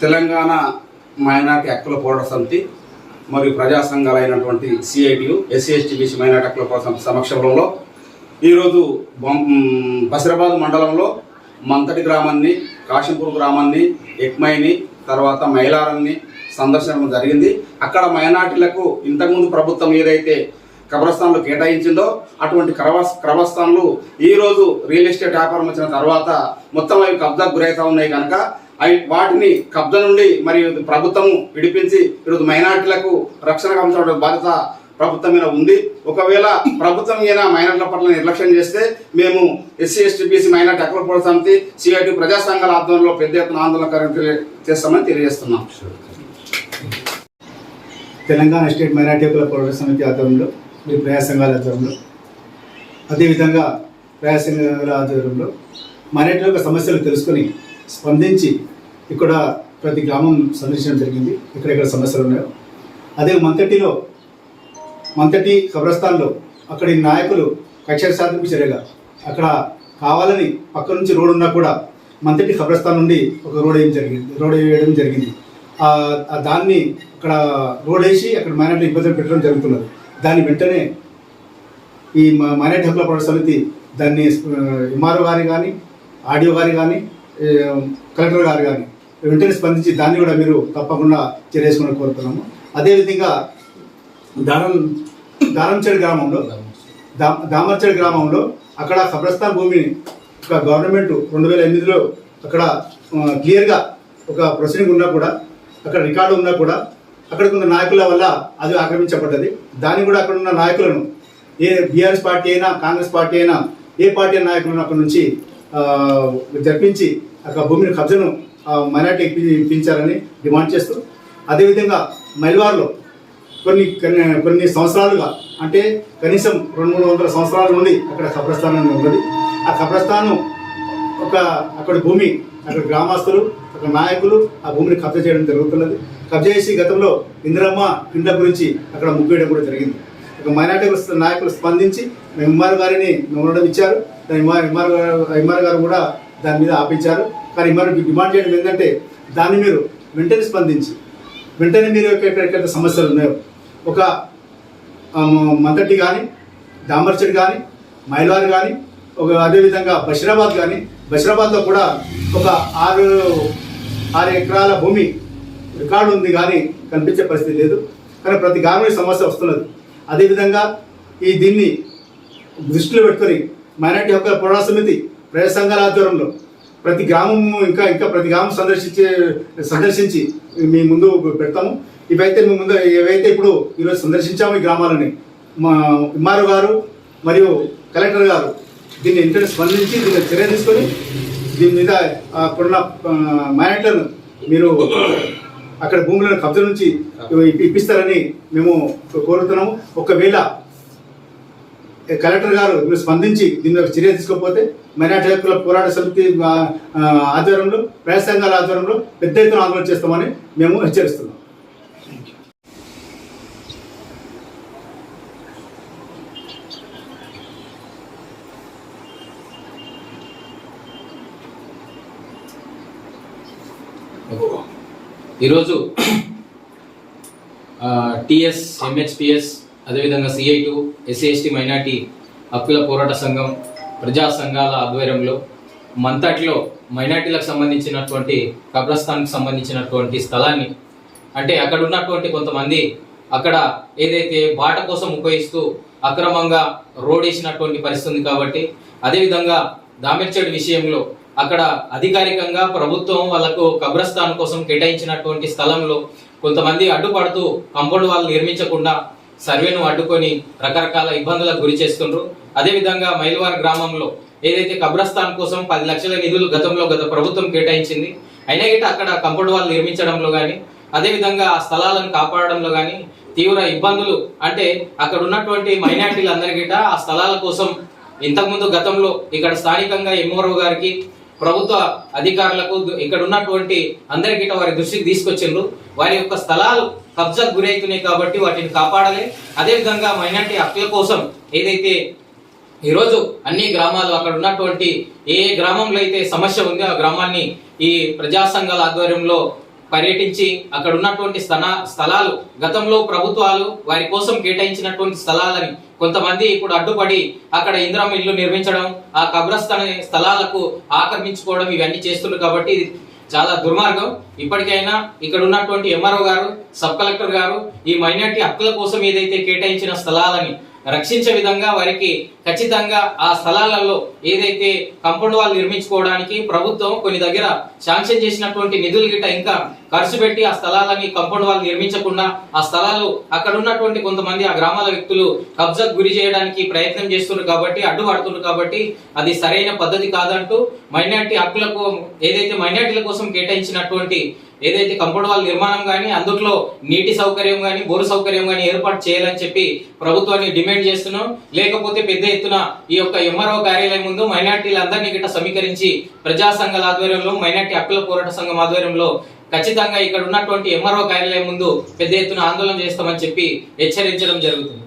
Telangana minority హక్కుల పోరాట సమితి మరియు ప్రజా సంఘాలైనటువంటి CITU SC ST BC minority హక్కుల పోరాట సమితి సమక్షంలో ఈరోజు బసిరాబాద్ మండలంలో మంతటి గ్రామాన్ని కాశంపూర్ గ్రామాన్ని ఎక్మైని తర్వాత మైలారాన్ని సందర్శించడం జరిగింది. అక్కడ మైనార్టీలకు ఇంతకుముందు ప్రభుత్వం ఏదైతే కబ్రస్థాన్లు కేటాయించిందో అటువంటి క్రవస్ క్రవస్థాన్లు ఈరోజు రియల్ ఎస్టేట్ వ్యాపారం వచ్చిన తర్వాత మొత్తం అవి కబ్జాకు గురవుతా ఉన్నాయి కనుక వాటిని కబ్జ నుండి మరియు ప్రభుత్వము విడిపించి ఈరోజు మైనార్టీలకు రక్షణ కల్పించడం బాధ్యత ప్రభుత్వం మీద ఉంది. ఒకవేళ ప్రభుత్వం అయినా మైనార్టీల పట్ల నిర్లక్ష్యం చేస్తే మేము ఎస్సీ ఎస్టీ బీసీ మైనార్టీ హక్కుల పోరాట సమితి సిఐటి ప్రజా సంఘాల ఆధ్వర్యంలో పెద్ద ఎత్తున ఆందోళన చేస్తామని తెలియజేస్తున్నాం. తెలంగాణ స్టేట్ మైనార్టీ హక్కుల పోరాట సమితి ఆధ్వర్యంలో మరియు ప్రజా సంఘాల ఆధ్వర్యంలో అదేవిధంగా ప్రజా సంఘాల ఆధ్వర్యంలో మైనార్టీల యొక్క సమస్యలు తెలుసుకొని స్పందించి ఇక్కడ ప్రతి గ్రామం సందర్శించడం జరిగింది. ఎక్కడెక్కడ సమస్యలు ఉన్నాయో. అదే మంతటిలో మంతటి కబ్రస్థాన్లో అక్కడి నాయకులు కక్ష సాధింపు చర్యగా అక్కడ కావాలని పక్క నుంచి రోడ్ ఉన్నా కూడా మంతటి కబ్రస్థాన్ నుండి ఒక రోడ్ వేయడం జరిగింది రోడ్ వేయడం జరిగింది. దాన్ని అక్కడ రోడ్ వేసి అక్కడ మైనార్టీ ఇబ్బందులు పెట్టడం జరుగుతున్నది. దాన్ని వెంటనే ఈ మ- మైనార్టీ హక్కుల పోరాట సమితి దాన్ని ఎంఆర్ఓ గారి కానీ ఆడియో గారి కానీ కలెక్టర్ గారు కానీ వెంటనే స్పందించి దాన్ని కూడా మీరు తప్పకుండా చేరేసుకుని కోరుతున్నాము. అదేవిధంగా దానం దానంచెడు గ్రామంలో దా దామర్చెడు గ్రామంలో అక్కడ కబ్రస్థాన్ భూమిని ఒక గవర్నమెంట్ రెండు వేల ఎనిమిదిలో అక్కడ క్లియర్గా ఒక ప్రొసీడింగ్ ఉన్నా కూడా అక్కడ రికార్డు ఉన్నా కూడా అక్కడ ఉన్న నాయకుల వల్ల అది ఆక్రమించబడ్డది. దాన్ని కూడా అక్కడ ఉన్న నాయకులను ఏ బీఆర్ఎస్ పార్టీ అయినా కాంగ్రెస్ పార్టీ అయినా ఏ పార్టీ నాయకులను అక్కడ నుంచి జరిపించి అక్కడ భూమిని కబ్జను మైనార్టీ ఇప్పించారని డిమాండ్ చేస్తూ అదేవిధంగా మైల్వార్లో కొన్ని కొన్ని కొన్ని సంవత్సరాలుగా అంటే కనీసం రెండు మూడు వందల సంవత్సరాల నుండి అక్కడ కబ్రస్థానం ఉన్నది. ఆ కబ్రస్థానం ఒక అక్కడ భూమి అక్కడ గ్రామస్తులు అక్కడ నాయకులు ఆ భూమిని కబ్జా చేయడం జరుగుతున్నది. కబ్జా చేసి గతంలో ఇందిరమ్మ ఇండ్ల గురించి అక్కడ ముగ్గేయడం కూడా జరిగింది. ఒక మైనార్టీ నాయకులు స్పందించి ఎంఆర్ గారిని ఉండడం ఇచ్చారు. దాని ఎంఆర్ గారు ఎంఆర్ గారు కూడా దాని మీద ఆపించారు. కానీ మరి డిమాండ్ చేయడం ఏంటంటే దాన్ని మీరు వెంటనే స్పందించి వెంటనే మీరు ఎక్కడెక్కడ సమస్యలు ఉన్నాయో ఒక మంతటి కానీ దామర్చడి కానీ మైలార్ కానీ ఒక అదేవిధంగా బషీరాబాద్ కానీ బషీరాబాద్లో కూడా ఒక ఆరు ఆరు ఎకరాల భూమి రికార్డు ఉంది కానీ కనిపించే పరిస్థితి లేదు. కానీ ప్రతి గ్రామీణ సమస్య వస్తున్నది. అదేవిధంగా ఈ దీన్ని దృష్టిలో పెట్టుకొని మైనార్టీ హక్కుల పోరాట సమితి ప్రజా సంఘాల ఆధ్వర్యంలో ప్రతి గ్రామం ఇంకా ఇంకా ప్రతి గ్రామం సందర్శించే సందర్శించి మీ ముందు పెడతాము. ఇవైతే మీ ముందు ఏవైతే ఇప్పుడు ఈరోజు సందర్శించాము ఈ గ్రామాలని మా ఎంఆర్ఓ గారు మరియు కలెక్టర్ గారు దీన్ని వెంటనే స్పందించి దీన్ని చర్య తీసుకొని దీని మీద అక్కడున్న మైనార్టీలను మీరు అక్కడ భూములను కబ్జా నుంచి ఇప్పి- ఇప్పిస్తారని మేము కోరుతున్నాము. ఒకవేళ కలెక్టర్ గారు మీరు స్పందించి దీని మీద చర్య తీసుకోకపోతే మైనార్టీ హక్కుల పోరాట సమితి ఆధ్వర్యంలో ప్రజా సంఘాల ఆధ్వర్యంలో పెద్ద ఎత్తున ఆందోళన చేస్తామని మేము హెచ్చరిస్తున్నాం. ఈరోజు టిఎస్ ఎంహెచ్పిఎస్ అదేవిధంగా CI two SC ST minority హక్కుల పోరాట సంఘం ప్రజా సంఘాల ఆధ్వర్యంలో మంతట్లో మైనార్టీలకు సంబంధించినటువంటి కబ్రస్థాన్కి సంబంధించినటువంటి స్థలాన్ని అంటే అక్కడ ఉన్నటువంటి కొంతమంది అక్కడ ఏదైతే బాట కోసం ఉపయోగిస్తూ అక్రమంగా రోడ్ వేసినటువంటి పరిస్థితి ఉంది కాబట్టి అదేవిధంగా దామెర్చడి విషయంలో అక్కడ అధికారికంగా ప్రభుత్వం వాళ్ళకు కబ్రస్థాన్ కోసం కేటాయించినటువంటి స్థలంలో కొంతమంది అడ్డుపడుతూ కంపౌండ్ వాళ్ళు నిర్మించకుండా సర్వేను అడ్డుకొని రకరకాల ఇబ్బందులకు గురి చేస్తుండ్రు. అదేవిధంగా మైల్వార్ గ్రామంలో ఏదైతే కబ్రస్థాన్ కోసం పది లక్షల నిధులు గతంలో గత ప్రభుత్వం కేటాయించింది అయినా గిట అక్కడ కంపౌండ్ వాళ్ళు నిర్మించడంలో కానీ అదేవిధంగా ఆ స్థలాలను కాపాడడంలో కానీ తీవ్ర ఇబ్బందులు. అంటే అక్కడ ఉన్నటువంటి మైనార్టీలందరి గిట్ట ఆ స్థలాల కోసం ఇంతకుముందు గతంలో ఇక్కడ స్థానికంగా ఎంఆర్ఓ గారికి ప్రభుత్వ అధికారులకు ఇక్కడ ఉన్నటువంటి అందరికీ వారి దృష్టికి తీసుకొచ్చిండ్రు. వారి యొక్క స్థలాలు కబ్జాకు గురవుతున్నాయి కాబట్టి వాటిని కాపాడాలి. అదేవిధంగా మైనార్టీ హక్కుల కోసం ఏదైతే ఈరోజు అన్ని గ్రామాలు అక్కడ ఉన్నటువంటి ఏ గ్రామంలో అయితే సమస్య ఉందో ఆ గ్రామాన్ని ఈ ప్రజా సంఘాల ఆధ్వర్యంలో పర్యటించి అక్కడ ఉన్నటువంటి స్థన స్థలాలు గతంలో ప్రభుత్వాలు వారి కోసం కేటాయించినటువంటి స్థలాలని కొంతమంది ఇప్పుడు అడ్డుపడి అక్కడ ఇంద్రమ్మ ఇల్లు నిర్మించడం ఆ కబ్రస్థాన స్థలాలకు ఆక్రమించుకోవడం ఇవన్నీ చేస్తున్నారు కాబట్టి ఇది చాలా దుర్మార్గం. ఇప్పటికైనా ఇక్కడ ఉన్నటువంటి ఎంఆర్ఓ గారు సబ్ కలెక్టర్ గారు ఈ మైనార్టీ హక్కుల కోసం ఏదైతే కేటాయించిన స్థలాలని రక్షించే విధంగా వారికి ఖచ్చితంగా ఆ స్థలాలలో ఏదైతే కంపౌండ్ వాళ్ళు నిర్మించుకోవడానికి ప్రభుత్వం కొన్ని దగ్గర శాంక్షన్ చేసినటువంటి నిధులు గిట్ట ఇంకా ఖర్చు పెట్టి ఆ స్థలాలని కంపౌండ్ వాళ్ళు నిర్మించకుండా ఆ స్థలాలు అక్కడ ఉన్నటువంటి కొంతమంది ఆ గ్రామాల వ్యక్తులు కబ్జాకు గురి చేయడానికి ప్రయత్నం చేస్తున్నారు కాబట్టి అడ్డుపడుతున్నారు కాబట్టి అది సరైన పద్ధతి కాదంటూ మైనార్టీ హక్కులకు ఏదైతే మైనార్టీల కోసం కేటాయించినటువంటి ఏదైతే కంపౌండ్ వాళ్ళ నిర్మాణం కానీ అందుట్లో నీటి సౌకర్యం కానీ బోరు సౌకర్యం కానీ ఏర్పాటు చేయాలని చెప్పి ప్రభుత్వాన్ని డిమాండ్ చేస్తున్నాం. లేకపోతే పెద్ద ఎత్తున ఈ యొక్క ఎంఆర్ఓ కార్యాలయం ముందు మైనార్టీలందరినీ గిట్ట సమీకరించి ప్రజా సంఘాల ఆధ్వర్యంలో మైనార్టీ హక్కుల పోరాట సంఘం ఆధ్వర్యంలో ఖచ్చితంగా ఇక్కడ ఉన్నటువంటి ఎంఆర్ఓ కార్యాలయం ముందు పెద్ద ఎత్తున ఆందోళన చేస్తామని చెప్పి హెచ్చరించడం జరుగుతుంది.